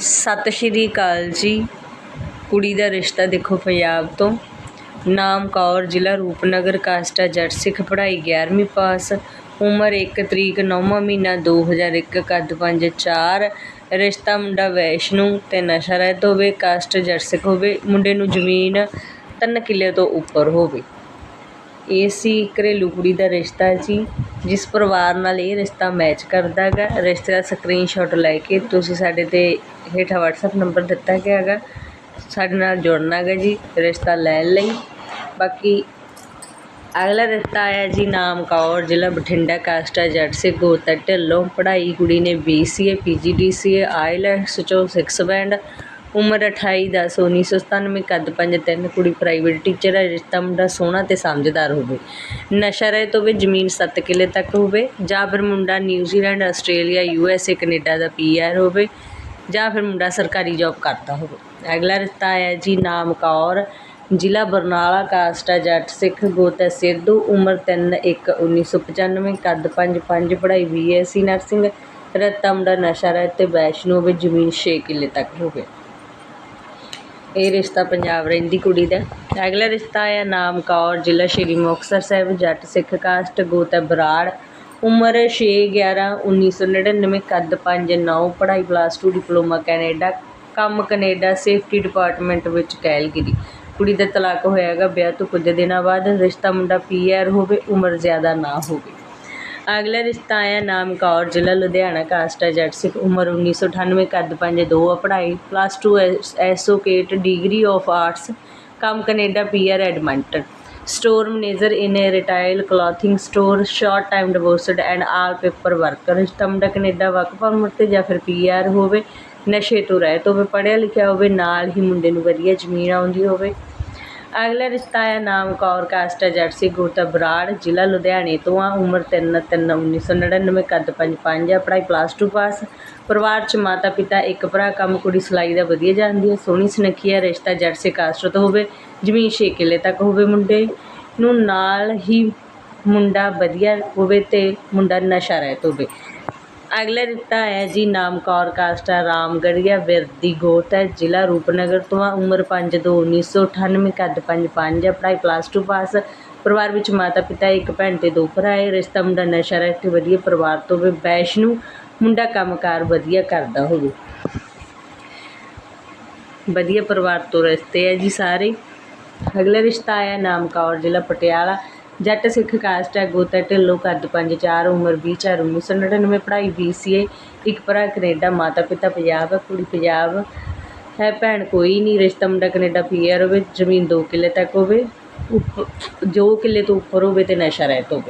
ਸਤਿ ਸ਼੍ਰੀ ਅਕਾਲ ਜੀ। ਕੁੜੀ ਦਾ ਰਿਸ਼ਤਾ ਦੇਖੋ ਪੰਜਾਬ ਤੋਂ। ਨਾਮ ਕੌਰ, ਜ਼ਿਲ੍ਹਾ ਰੂਪਨਗਰ, ਕਾਸ਼ਟਾ ਹੈ ਜੱਟ ਸਿੱਖ ਪੜ੍ਹਾਈ 11ਵੀਂ ਪਾਸ। ਉਮਰ 1 ਤਰੀਕ 9ਵਾਂ ਮਹੀਨਾ 2001 ਕੱਦ 5 4 ਰਿਸ਼ਤਾ ਮੁੰਡਾ ਵੈਸ਼ਨੂ ਤੇ ਨਸ਼ਾ ਰਹਿਤ ਹੋਵੇ, ਕਾਸਟ ਜੱਟ ਸਿੱਖ ਹੋਵੇ, ਮੁੰਡੇ ਨੂੰ ਜ਼ਮੀਨ ਤਿੰਨ ਕਿੱਲੇ ਤੋਂ ਉੱਪਰ ਹੋਵੇ। ਇਹ ਸੀ ਘਰੇਲੂ ਕੁੜੀ ਦਾ ਰਿਸ਼ਤਾ ਜੀ, ਜਿਸ ਪਰਿਵਾਰ ਨਾਲ ਇਹ ਰਿਸ਼ਤਾ ਮੈਚ ਕਰਦਾ ਹੈਗਾ। ਰਿਸ਼ਤੇ ਦਾ ਸਕਰੀਨਸ਼ਾਟ ਲੈ ਕੇ ਤੁਸੀਂ ਸਾਡੇ ਤੇ ਹੇਠਾਂ WhatsApp ਨੰਬਰ ਦਿੱਤਾ ਗਿਆ ਹੈਗਾ। ਸਾਡੇ ਨਾਲ ਜੁੜਨਾ ਹੈਗਾ ਜੀ, ਰਿਸ਼ਤਾ ਲੈਣ ਲਈ। ਬਾਕੀ ਅਗਲਾ ਰਿਸ਼ਤਾ ਆਇਆ ਜੀ ਨਾਮ ਕੌਰ ਜ਼ਿਲ੍ਹਾ ਬਠਿੰਡਾ ਕਾਸਟਾ ਹੈ ਜੱਟ ਸੇ ਗੋਤਾ ਢਿੱਲੋਂ। ਪੜ੍ਹਾਈ ਕੁੜੀ ਨੇ BCA PGDCA ਆਈਲੈਟਸ ਚੋਂ 6 ਬੈਂਡ ਉਮਰ 28 ਦਸ 1997 ਕੱਦ 5 ਤਿੰਨ ਕੁੜੀ ਪ੍ਰਾਈਵੇਟ ਟੀਚਰ ਹੈ, ਰਿਸ਼ਤਾ ਮੁੰਡਾ ਸੋਹਣਾ ਤੇ ਸਮਝਦਾਰ ਹੋਵੇ। ਨਸ਼ਾ ਰਹਿਤ ਹੋਵੇ ਜ਼ਮੀਨ 7 ਕਿੱਲੇ ਤੱਕ ਹੋਵੇ, ਜਾਂ ਫਿਰ ਮੁੰਡਾ New Zealand Australia U S A Canada the P R ਹੋਵੇ, ਜਾਂ ਫਿਰ ਮੁੰਡਾ ਸਰਕਾਰੀ ਜੌਬ ਕਰਦਾ ਹੋਵੇ। ਅਗਲਾ ਰਿਸ਼ਤਾ ਆਇਆ ਜੀ ਨਾਮ ਕੌਰ, ਜ਼ਿਲ੍ਹਾ ਬਰਨਾਲਾ, ਕਾਸਟ ਹੈ ਜੱਟ ਸਿੱਖ ਗੋਤ ਹੈ ਸਿੱਧੂ, ਉਮਰ 3 1 1995 ਕੱਦ 5 5 ਪੜ੍ਹਾਈ ਬੀਐਸਸੀ ਨਰਸਿੰਗ ਰਤਾ ਮੁੰਡਾ ਨਸ਼ਾ ਰਹਿਤ ਤੇ ਵੈਸ਼ਨੂ ਹੋਵੇ ਜ਼ਮੀਨ 6 ਕਿੱਲੇ ਤੱਕ ਹੋਵੇ। ਇਹ ਰਿਸ਼ਤਾ ਪੰਜਾਬ ਰਹਿੰਦੀ ਕੁੜੀ ਦਾ। ਅਗਲਾ ਰਿਸ਼ਤਾ ਆਇਆ ਨਾਮ ਕੌਰ, ਜ਼ਿਲ੍ਹਾ ਸ਼੍ਰੀ ਮੁਕਤਸਰ ਸਾਹਿਬ, ਜੱਟ ਸਿੱਖ ਕਾਸਟ, ਗੋਤ ਬਰਾੜ। ਉਮਰ 6 11 1999 ਕੱਦ 5 9 ਪੜ੍ਹਾਈ ਪਲੱਸ 2 ਡਿਪਲੋਮਾ ਕੈਨੇਡਾ, ਕੰਮ ਕੈਨੇਡਾ ਸੇਫਟੀ ਡਿਪਾਰਟਮੈਂਟ ਵਿੱਚ ਕੈਲਗਰੀ। ਕੁੜੀ ਦਾ ਤਲਾਕ ਹੋਇਆ ਹੈਗਾ, ਵਿਆਹ ਤੋਂ ਕੁਝ ਦਿਨਾਂ ਬਾਅਦ। ਰਿਸ਼ਤਾ ਮੁੰਡਾ ਪੀਆਰ ਹੋਵੇ, ਉਮਰ ਜ਼ਿਆਦਾ ਨਾ ਹੋਵੇ। ਅਗਲਾ ਰਿਸ਼ਤਾ ਆਇਆ ਨਾਮ ਕੌਰ, ਜ਼ਿਲ੍ਹਾ ਲੁਧਿਆਣਾ, ਕਾਸਟ ਹੈ ਜੱਟ ਸਿੱਖ ਉਮਰ 1998 ਕੱਦ 5 2 ਪੜ੍ਹਾਈ plus 2 associate degree of arts ਕੰਮ Canada PR Edmonton store manager in a retail clothing store short time divorced and all paperwork ਰਿਸ਼ਤਾ ਮੁੰਡਾ ਕੈਨੇਡਾ ਵਰਕ ਪਰਮਿਟ ਤੇ ਜਾਂ ਫਿਰ ਪੀਆਰ ਹੋਵੇ, ਨਸ਼ੇ ਤੋਂ ਰਹਿਤ ਹੋਵੇ, ਪੜ੍ਹਿਆ ਲਿਖਿਆ ਹੋਵੇ, ਨਾਲ ਹੀ ਮੁੰਡੇ ਨੂੰ ਵਧੀਆ ਜ਼ਮੀਨ ਆਉਂਦੀ ਹੋਵੇ। ਅਗਲਾ ਰਿਸ਼ਤਾ ਆਇਆ ਨਾਮ ਕੌਰ, ਕਾਸਟ ਹੈ ਜੱਟ ਗੁਰਤਾ ਬਰਾੜ, ਜ਼ਿਲ੍ਹਾ ਲੁਧਿਆਣੇ ਤੋਂ ਆ, ਉਮਰ 3 3 1999 ਕੱਦ 5 5 ਆ, ਪੜ੍ਹਾਈ ਪਲੱਸ 2 ਪਾਸ ਪਰਿਵਾਰ ਚ ਮਾਤਾ ਪਿਤਾ, ਇੱਕ ਭਰਾ, ਕੰਮ ਕੁੜੀ ਸਿਲਾਈ ਦਾ ਵਧੀਆ ਜਾਣਦੀ ਹੈ, ਸੋਹਣੀ ਸੁਨੱਖੀ ਹੈ, ਰਿਸ਼ਤਾ ਜੱਟ ਕਾਸਟ ਤੋਂ ਹੋਵੇ, ਜ਼ਮੀਨ 6 ਕਿੱਲੇ ਤੱਕ ਹੋਵੇ ਮੁੰਡੇ ਨੂੰ, ਨਾਲ ਹੀ ਮੁੰਡਾ ਵਧੀਆ ਹੋਵੇ ਤੇ ਮੁੰਡਾ ਨਸ਼ਾ ਰਹਿਤ ਹੋਵੇ। ਅਗਲਾ ਰਿਸ਼ਤਾ ਹੈ ਜੀ ਨਾਮ ਕੌਰ ਕਾਸਟਾ ਹੈ ਰਾਮਗੜੀਆ, ਵਿਰਦੀ ਗੋਤ ਹੈ, ਜ਼ਿਲ੍ਹਾ ਰੂਪਨਗਰ ਤੋਂ ਆ, ਉਮਰ 5 2 1998 ਕੱਦ 5 5 ਹੈ, ਪੜ੍ਹਾਈ ਪਲੱਸ 2 ਪਾਸ ਪਰਿਵਾਰ ਵਿੱਚ ਮਾਤਾ ਪਿਤਾ ਇੱਕ ਭੈਣ ਤੇ ਦੋ ਭਰਾ ਹੈ, ਰਿਸ਼ਤਾ ਮੁੰਡਾ ਨਸ਼ਾ ਰਹਿਤ ਕੇ ਵਧੀਆ ਪਰਿਵਾਰ ਤੋਂ ਵੀ ਵੈਸ਼ਨੂ, ਮੁੰਡਾ ਕੰਮਕਾਰ ਵਧੀਆ ਕਰਦਾ ਹੋਵੇ। ਵਧੀਆ ਪਰਿਵਾਰ ਤੋਂ ਰਿਸ਼ਤੇ ਹੈ ਜੀ ਸਾਰੇ। ਅਗਲਾ ਰਿਸ਼ਤਾ ਆਇਆ ਨਾਮ ਕੌਰ ਜ਼ਿਲ੍ਹਾ ਪਟਿਆਲਾ ਜੱਟ ਸਿੱਖ ਕਾਸਟ ਹੈ, ਗੋਤਾ ਢਿੱਲੋਂ ਕੱਦ 5 4 ਉਮਰ 20 4 1999 ਪੜ੍ਹਾਈ BCA ਇੱਕ ਭਰਾ ਕੈਨੇਡਾ, ਮਾਤਾ ਪਿਤਾ ਪੰਜਾਬ ਹੈ ਕੁੜੀ ਪੰਜਾਬ, ਹੈ ਭੈਣ ਕੋਈ ਨਹੀਂ, ਰਿਸ਼ਤਾ ਮੁੰਡਾ ਕੈਨੇਡਾ ਪੀਆਰ ਹੋਵੇ, ਜ਼ਮੀਨ 2 ਕਿੱਲੇ ਤੱਕ ਹੋਵੇ, ਉਪ, ਜੋ ਕਿੱਲੇ ਤੋਂ ਉੱਪਰ ਹੋਵੇ ਤੇ ਨਸ਼ਾ ਰਹਿਤ ਹੋਵੇ।